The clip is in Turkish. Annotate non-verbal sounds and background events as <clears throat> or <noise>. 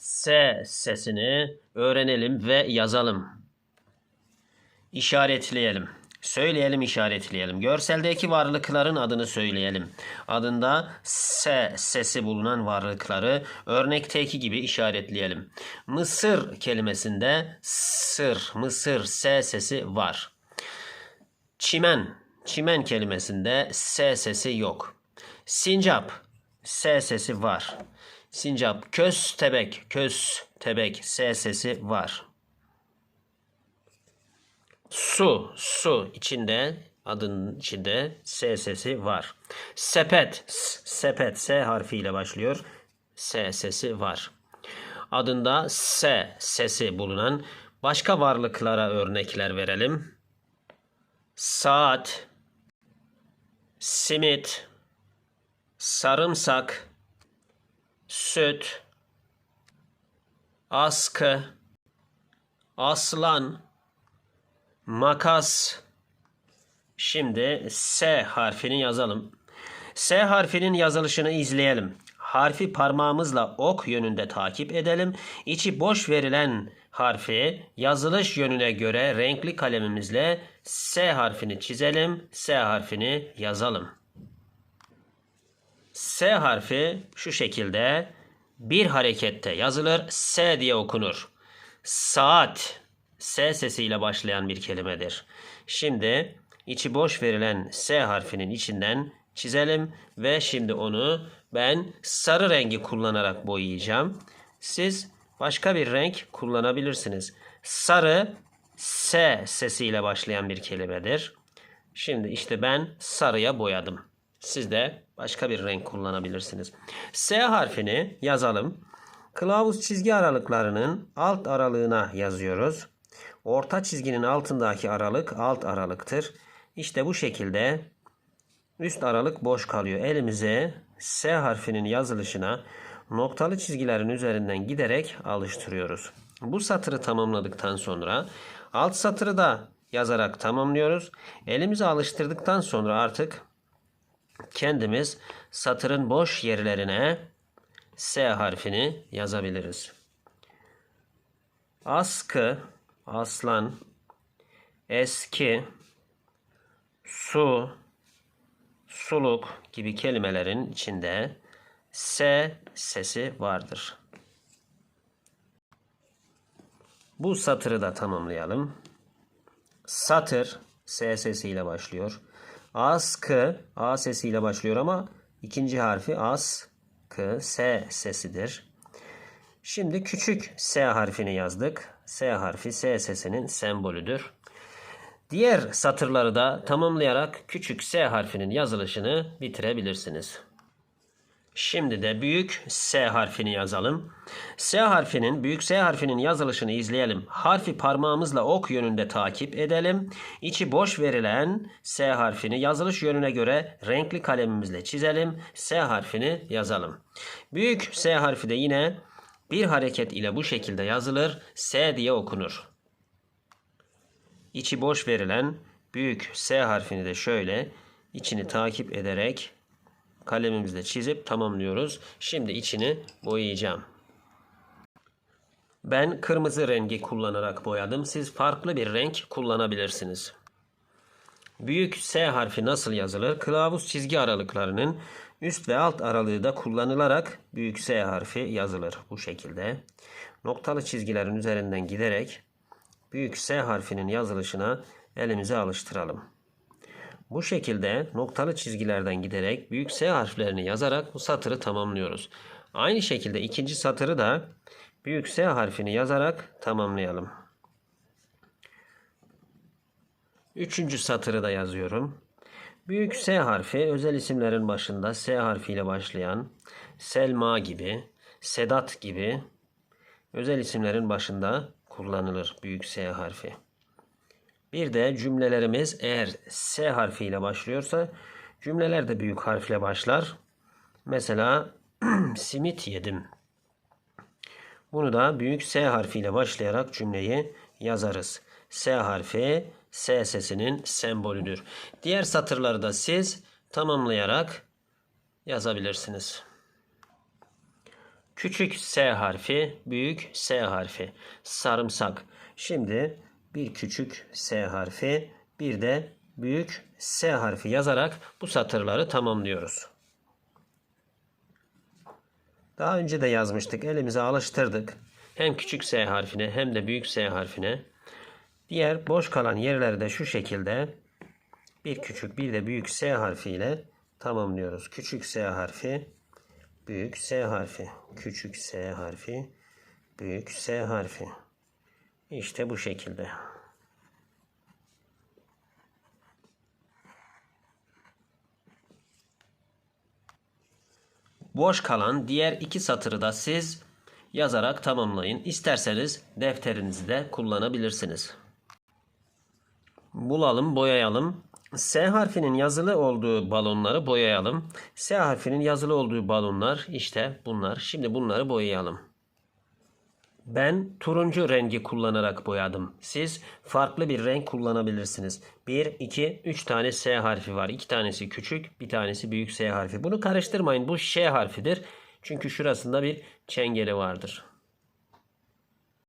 S sesini öğrenelim ve yazalım. İşaretleyelim. Söyleyelim, işaretleyelim. Görseldeki varlıkların adını söyleyelim. Adında S sesi bulunan varlıkları örnekteki gibi işaretleyelim. Mısır kelimesinde sır, mısır S sesi var. Çimen, çimen kelimesinde S sesi yok. Sincap, S sesi var. Sincap, köstebek, köstebek S sesi var. Su, su içinde adının içinde S sesi var. Sepet, sepet S harfiyle başlıyor. S sesi var. Adında S sesi bulunan başka varlıklara örnekler verelim. Saat, simit, sarımsak, süt, askı, aslan, makas. Şimdi S harfini yazalım. S harfinin yazılışını izleyelim. Harfi parmağımızla ok yönünde takip edelim. İçi boş verilen harfi yazılış yönüne göre renkli kalemimizle S harfini çizelim. S harfini yazalım. S harfi şu şekilde bir harekette yazılır. S diye okunur. Saat S sesiyle başlayan bir kelimedir. Şimdi içi boş verilen S harfinin içinden çizelim ve şimdi onu ben sarı rengi kullanarak boyayacağım. Siz başka bir renk kullanabilirsiniz. Sarı S sesiyle başlayan bir kelimedir. Şimdi işte ben sarıya boyadım. Siz de başka bir renk kullanabilirsiniz. S harfini yazalım. Kılavuz çizgi aralıklarının alt aralığına yazıyoruz. Orta çizginin altındaki aralık alt aralıktır. İşte bu şekilde üst aralık boş kalıyor. Elimize S harfinin yazılışına noktalı çizgilerin üzerinden giderek alıştırıyoruz. Bu satırı tamamladıktan sonra alt satırı da yazarak tamamlıyoruz. Elimizi alıştırdıktan sonra artık kendimiz satırın boş yerlerine S harfini yazabiliriz. Askı, aslan, eski, su, suluk gibi kelimelerin içinde S sesi vardır. Bu satırı da tamamlayalım. Satır S sesiyle başlıyor. Askı A sesiyle başlıyor ama ikinci harfi as kı S sesidir. Şimdi küçük S harfini yazdık. S harfi S sesinin sembolüdür. Diğer satırları da tamamlayarak küçük S harfinin yazılışını bitirebilirsiniz. Şimdi de büyük S harfini yazalım. S harfinin, büyük S harfinin yazılışını izleyelim. Harfi parmağımızla ok yönünde takip edelim. İçi boş verilen S harfini yazılış yönüne göre renkli kalemimizle çizelim. S harfini yazalım. Büyük S harfi de yine bir hareket ile bu şekilde yazılır. S diye okunur. İçi boş verilen büyük S harfini de şöyle içini takip ederek kalemimizle çizip tamamlıyoruz. Şimdi içini boyayacağım. Ben kırmızı rengi kullanarak boyadım. Siz farklı bir renk kullanabilirsiniz. Büyük S harfi nasıl yazılır? Kılavuz çizgi aralıklarının üst ve alt aralığı da kullanılarak büyük S harfi yazılır. Bu şekilde. Noktalı çizgilerin üzerinden giderek büyük S harfinin yazılışına elimizi alıştıralım. Bu şekilde noktalı çizgilerden giderek büyük S harflerini yazarak bu satırı tamamlıyoruz. Aynı şekilde ikinci satırı da büyük S harfini yazarak tamamlayalım. Üçüncü satırı da yazıyorum. Büyük S harfi özel isimlerin başında S harfiyle başlayan Selma gibi, Sedat gibi özel isimlerin başında kullanılır büyük S harfi. Bir de cümlelerimiz eğer S harfiyle başlıyorsa cümleler de büyük harfle başlar. Mesela <clears throat> simit yedim. Bunu da büyük S harfiyle başlayarak cümleyi yazarız. S harfi S sesinin sembolüdür. Diğer satırları da siz tamamlayarak yazabilirsiniz. Küçük S harfi, büyük S harfi. Sarımsak. Şimdi bir küçük S harfi, bir de büyük S harfi yazarak bu satırları tamamlıyoruz. Daha önce de yazmıştık. Elimize alıştırdık. Hem küçük S harfine hem de büyük S harfine. Diğer boş kalan yerleri de şu şekilde bir küçük bir de büyük S harfiyle tamamlıyoruz. Küçük S harfi, büyük S harfi, küçük S harfi, büyük S harfi. İşte bu şekilde. Boş kalan diğer iki satırı da siz yazarak tamamlayın. İsterseniz defterinizi de kullanabilirsiniz. Bulalım, boyayalım. S harfinin yazılı olduğu balonları boyayalım. S harfinin yazılı olduğu balonlar işte bunlar. Şimdi bunları boyayalım. Ben turuncu rengi kullanarak boyadım. Siz farklı bir renk kullanabilirsiniz. 1, 2, 3 tane S harfi var. 2 tanesi küçük, bir tanesi büyük S harfi. Bunu karıştırmayın. Bu Ş harfidir. Çünkü şurasında bir çengeli vardır.